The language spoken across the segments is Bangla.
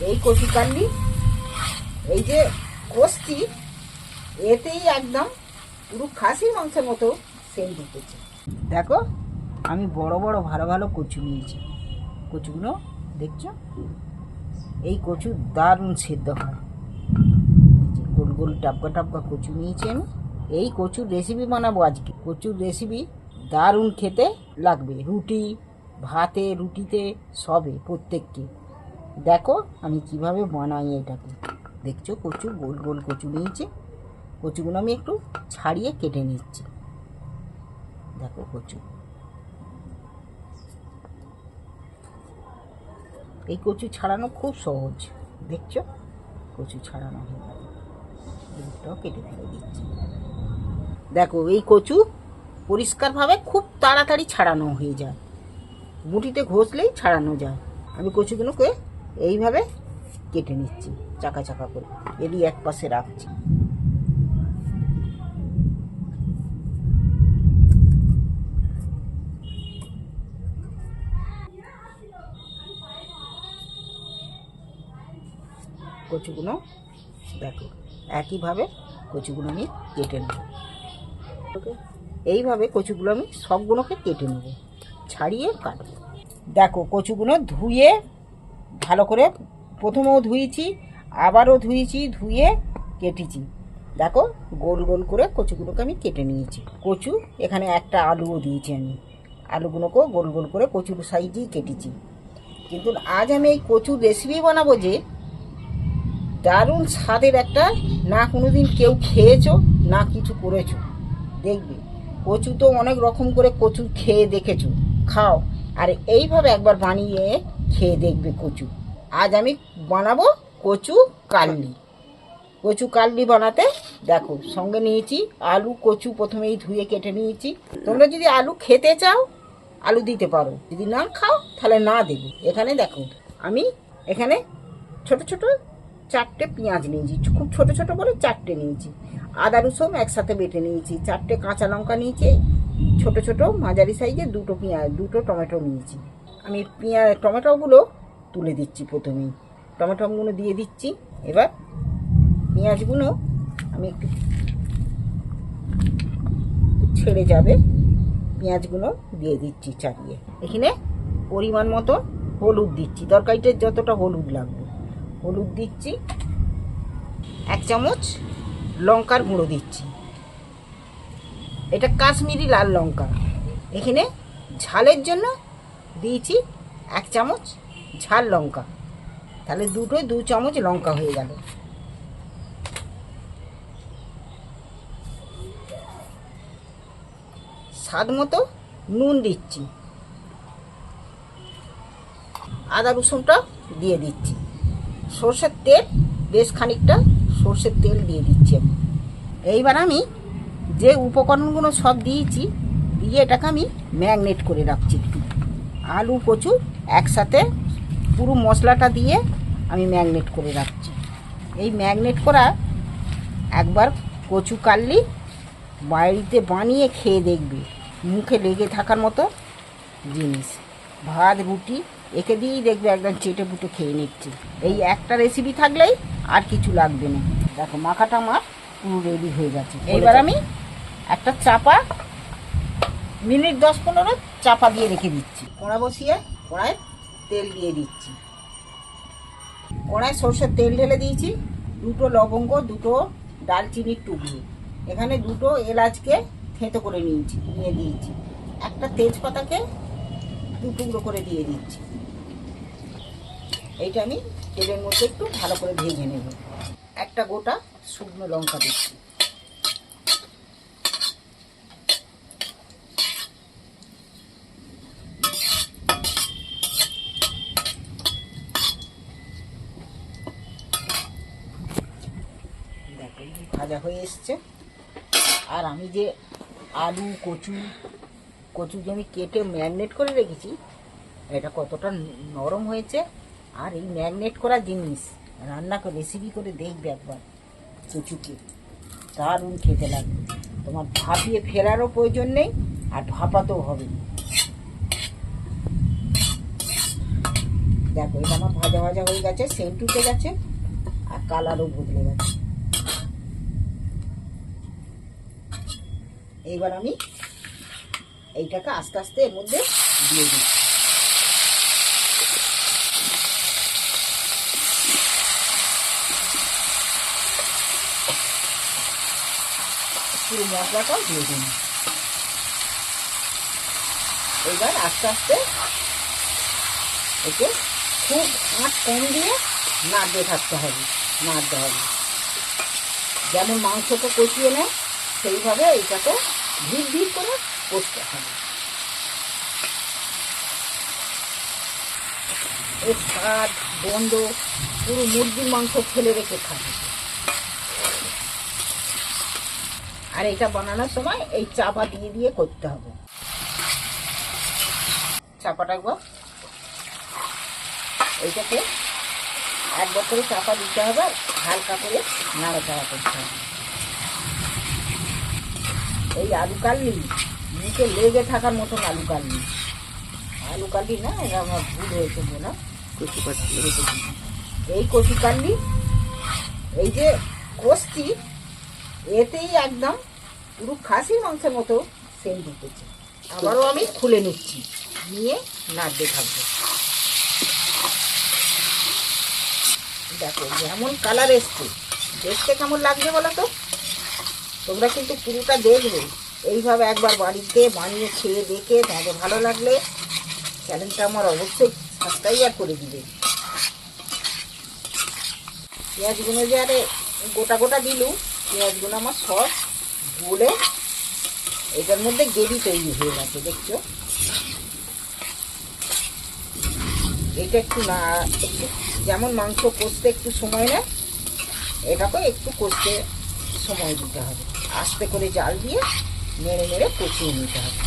এই কচু কান্ডি এই যে কষ্টি এতেই একদম পুরো খাসির মাংসের মতো সেম দিতেছে। দেখো, আমি বড় বড় ভালো ভালো কচু নিয়েছি। কচুগুলো দেখছ? এই কচু দারুণ সেদ্ধ হয়। গোল গোল টাপকা টাপকা কচু নিয়েছি আমি। এই কচুর রেসিপি বানাবো আজকে। কচুর রেসিপি দারুণ খেতে লাগবে। রুটি, ভাতে, রুটিতে, সবে প্রত্যেককে। দেখো আমি কীভাবে বানাই এটাকে। দেখছ কচু, গোল গোল কচু নিয়েছি। কচুগুলো আমি একটু ছাড়িয়ে কেটে নিচ্ছি। দেখো কচু। এই কচু ছাড়ানো খুব সহজ। দেখছ? কচু ছাড়ানো হয়ে এগুলোটাও কেটে ফেলে দিচ্ছি। দেখো, এই কচু পরিষ্কারভাবে খুব তাড়াতাড়ি ছাড়ানো হয়ে যায়। মুঠিতে ঘষলেই ছাড়ানো যায়। আমি কচুগুলোকে এইভাবে কেটে নিচ্ছি, চাকা চাকা করে। এরই এক পাশে রাখছি। কচুগুলো দেখো, একইভাবে কচুগুলো আমি কেটে নেব। এইভাবে কচুগুলো আমি সবগুলোকে কেটে নেব, ছাড়িয়ে কাটবো। দেখো, কচুগুলো ধুয়ে ভালো করে প্রথমেও ধুয়েছি, আবারও ধুয়েছি, ধুয়ে কেটেছি। দেখো, গোল গোল করে কচুগুলোকে আমি কেটে নিয়েছি। কচু, এখানে একটা আলুও দিয়েছি আমি। আলুগুলোকেও গোল গোল করে কচুর সাইজেই কেটেছি। কিন্তু আজ আমি এই কচুর রেসিপি বানাবো যে, দারুণ স্বাদের একটা, না কোনো দিন কেউ খেয়েছো, না কিছু করেছ। দেখবে, কচু তো অনেক রকম করে কচু খেয়ে দেখেছ। খাও। আর এইভাবে একবার বানিয়ে খেয়ে দেখবে কচু। আজ আমি বানাবো কচু কাল্লি। কচু কাল্লি বানাতে দেখো, সঙ্গে নিয়েছি আলু, কচু প্রথমেই ধুয়ে কেটে নিয়েছি। তোমরা যদি আলু খেতে চাও, আলু দিতে পারো। যদি না খাও, তাহলে না দেবে। এখানে দেখো, আমি এখানে ছোট ছোট চারটে পেঁয়াজ নিয়েছি। খুব ছোট ছোট বলে চারটে নিয়েছি। আদা, রসুন একসাথে বেটে নিয়েছি। চারটে কাঁচা লঙ্কা নিয়েছি। ছোট ছোট মাঝারি সাইজে দুটো পেঁয়াজ, দুটো টমেটো নিয়েছি। আমি পেঁয়াজ, টমেটোগুলো তুলে দিচ্ছি প্রথমেই। টমেটোগুলো দিয়ে দিচ্ছি। এবার পেঁয়াজগুলো আমি একটু ছেড়ে যাবে। পেঁয়াজগুলো দিয়ে দিচ্ছি চালিয়ে এখানে পরিমাণ মতো হলুদ দিচ্ছি। তরকারিতে যতটা হলুদ লাগবে। হলুদ দিচ্ছি। এক চামচ লঙ্কার গুঁড়ো দিচ্ছি। এটা কাশ্মীরি লাল লঙ্কা। এখানে ঝালের জন্য দিয়েছি এক চামচ ঝাল লঙ্কা। তাহলে দুটোই দু চামচ লঙ্কা হয়ে গেল। স্বাদ মতো নুন দিচ্ছি। আদা রসুনটা দিয়ে দিচ্ছি। সর্ষের তেল, বেশ খানিকটা সর্ষের তেল দিয়ে দিচ্ছি আমি। এইবার আমি যে উপকরণগুলো সব দিয়েছি, দিয়ে এটাকে আমি ম্যাগনেট করে রাখছি। আলু কচু একসাথে পুরো মশলাটা দিয়ে আমি ম্যাগনেট করে রাখছি। এই ম্যাগনেট করা একবার কচু কাটলি বাড়িতে বানিয়ে খেয়ে দেখবে। মুখে লেগে থাকার মতো জিনিস। ভাত রুটি একে দিয়েই দেখবে একদম চেটে পুটে খেয়ে নিচ্ছি। এই একটা রেসিপি থাকলেই আর কিছু লাগবে না। দেখো মাখাটা আমার পুরো রেডি হয়ে গেছে। এইবার আমি একটা চাপা মিনিট দশ পনেরো চাপা দিয়ে রেখে দিচ্ছি। কড়া বসিয়ে কড়ায় তেল দিয়ে দিচ্ছি। কড়ায় সর্ষের তেল ঢেলে দিয়েছি। দুটো লবঙ্গ, দুটো ডালচিনির টুকরো। এখানে দুটো এলাচকে থেঁতো করে নিয়েছি, নিয়ে দিয়েছি। একটা তেজপাতাকে দু টুকরো করে দিয়ে দিচ্ছি। এইটা আমি তেলের মধ্যে একটু ভালো করে ভেজে নেব। একটা গোটা শুকনো লঙ্কা দিচ্ছি দেখো এই ভাজা হয়ে এসছে। আর আমি যে আলু, কচু কচু যে আমি কেটে ম্যারিনেট করে রেখেছি, এটা কতটা নরম হয়েছে। আর এই ম্যারিনেট করা জিনিস, রান্না করে রেসিপি করে দেখবে একবার, কচুকে। দারুণ খেতে লাগবে তোমার ভাপিয়ে ফেরারও প্রয়োজন নেই, আর ভাপাতেও হবে। দেখো, এটা আমার ভাজা ভাজা হয়ে গেছে সেন্ট উঠে গেছে, আর কালারও বদলে গেছে। এইবার আমি এইটাকে আস্তে আস্তে এর মধ্যে দিয়ে দিচ্ছি পুরো মশলাটাও দিয়ে দিন এবার আস্তে আস্তে একে খুব আঁচ কম দিয়ে নাড়তে থাকতে হবে, নাড়তে হবে। যেমন মাংসকে কষিয়ে নেয়, সেইভাবে এইটাকে ধীর ধীর করে কষতে হবে। এর স্বাদ পুরো মুরগির মাংস ফেলে রেখে খাবে। আর এটা বানানোর সময় এই চাপা দিয়ে দিয়ে করতে হবে। চাপাটা একবার এইটাকে একবার করে চাপা দিতে হবে, হালকা করে নাড়াচাড়া করতে হবে। এই আলু কালনি মুখে লেগে থাকার মতন আলু কালনি আলু কালনি না এটা আমার ভুল হয়েছে না কচু পাতা এই কচু কালনি এই যে কষছি এতেই একদম পুরো খাসি মাংসের মতো সেন্ট উঠেছে। আবারও আমি খুলে নিচ্ছি। নিয়ে নাড়তে থাকব। দেখো যেমন কালার এসছে দেখতে কেমন লাগছে বলো তো? তোমরা কিন্তু পুরোটা দেখবে। এইভাবে একবার বাড়িতে বানিয়ে খেয়ে দেখে তোমাদের ভালো লাগলে চ্যানেলটা আমার অবশ্যই সাবস্ক্রাইবার করে দিবে। পেঁয়াজগুলো যে আরে গোটা গোটা দিলু পেঁয়াজগুলো আমার সব গলে এটার মধ্যে গ্রেভি তৈরি হয়ে গেছে, দেখছ? এটা একটু না, একটু যেমন মাংস কষতে একটু সময় নেয় এটাকে একটু কষতে সময় দিতে হবে। আস্তে করে জাল দিয়ে নেড়ে নেড়ে কষিয়ে নিতে হবে।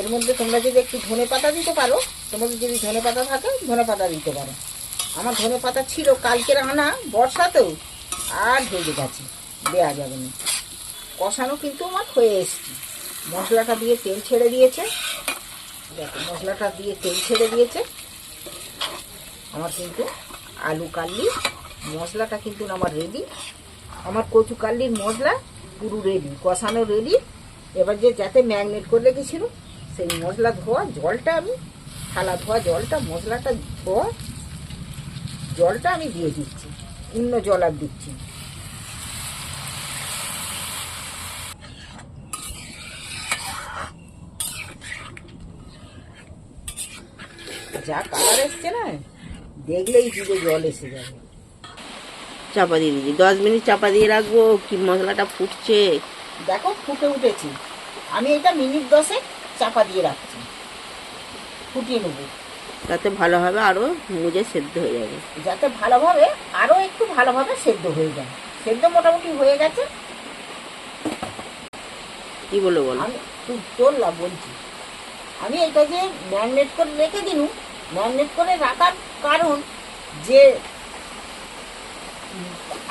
এর মধ্যে তোমরা যদি একটু ধনে পাতা দিতে পারো, তোমাদের যদি ধনে পাতা থাকে, ধনে পাতা দিতে পারো। আমার ধনে পাতা ছিল কালকের আনা বর্ষাতেও, আর ভেজে গেছে দেওয়া যাবে না। কষানো কিন্তু আমার হয়ে এসছে। মশলাটা দিয়ে তেল ছেড়ে দিয়েছে। দেখো, মশলাটা দিয়ে তেল ছেড়ে দিয়েছে। আমার কিন্তু আলু কাল্লি, মশলাটা কিন্তু আমার রেডি আমার কচু কাল্লির মশলা, পুরো রেডি, কষানো রেডি এবার যে যাতে ম্যাগনেট করে রেখেছিল সেই মশলা ধোয়া জলটা আমি, থালা ধোয়া জলটা, মশলাটা ধোয়া জলটা আমি দিয়ে দিচ্ছি অন্য জল আর দিচ্ছি যা কালার এসছে না, দেখলেই জিভে জল এসে যাবে। চাপা দিয়ে দিয়েছি। দশ মিনিট চাপা দিয়ে রাখব কি মশলাটা ফুটছে? দেখো ফুটে উঠেছি। আমি এটা মিনিট দশে চাপা দিয়ে রাখছি। ফুটিয়ে নেব। তাতে ভালোভাবে আরও মুজে সেদ্ধ হয়ে যাবে। যাতে ভালোভাবে আরও একটু ভালোভাবে সেদ্ধ হয়ে যায়। সেদ্ধ মোটামুটি হয়ে গেছে। কি বলো বলো? আমি তুই চললাম বলছি। আমি এটা যে ম্যারিনেট করে রেখে দিলুম ম্যারিনেট করে রাখার কারণ যে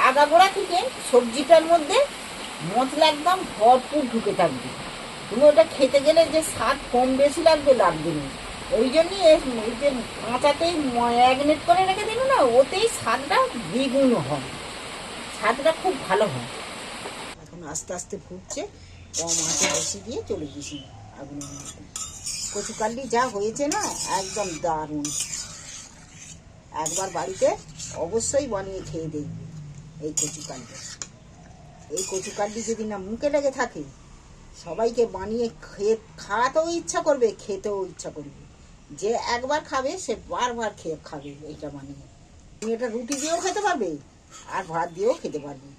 আগাগোড়া থেকে সবজিটার মধ্যে মশলা একদম ভরপুর ঢুকে থাকবে। তুমি ওটা খেতে গেলে যে স্বাদ কম বেশি লাগবে লাগবে না। ওই জন্যই এই যে কাঁচাতেই ম্যারিনেট করে রেখে দিল না, ওতেই স্বাদটা দ্বিগুণ হয়। স্বাদটা খুব ভালো হয়। এখন আস্তে আস্তে ফুটছে, কম আঁচে বেশি দিয়ে চলে গেছি। আগুনের মধ্যে। কচু কাল্লি যা হয়েছে না, একদম দারুণ। একবার বাড়িতে অবশ্যই বানিয়ে খেয়ে দেখবে এই কচু কাল্লি এই কচু কাল্লি যদি না মুখে লেগে থাকে, সবাইকে বানিয়ে খেয়ে খাওয়াতেও ইচ্ছা করবে, খেতেও ইচ্ছা করবে। যে একবার খাবে, সে বারবার খেয়ে খাবে এটা বানিয়ে। তুমি এটা রুটি দিয়েও খেতে পারবে, আর ভাত দিয়েও খেতে পারবে।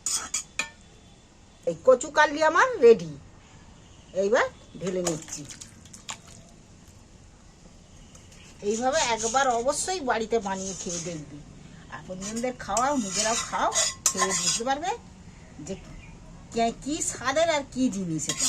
এই কচু কাল্লি আমার রেডি। এইবার ঢেলে নিচ্ছি। এইভাবে একবার অবশ্যই বাড়িতে বানিয়ে খেয়ে দেখবি। আপনজনদের খাওয়াও, নিজেরাও খাও, খেয়ে বুঝতে পারবে যে কি স্বাদের আর কী জিনিস এটা।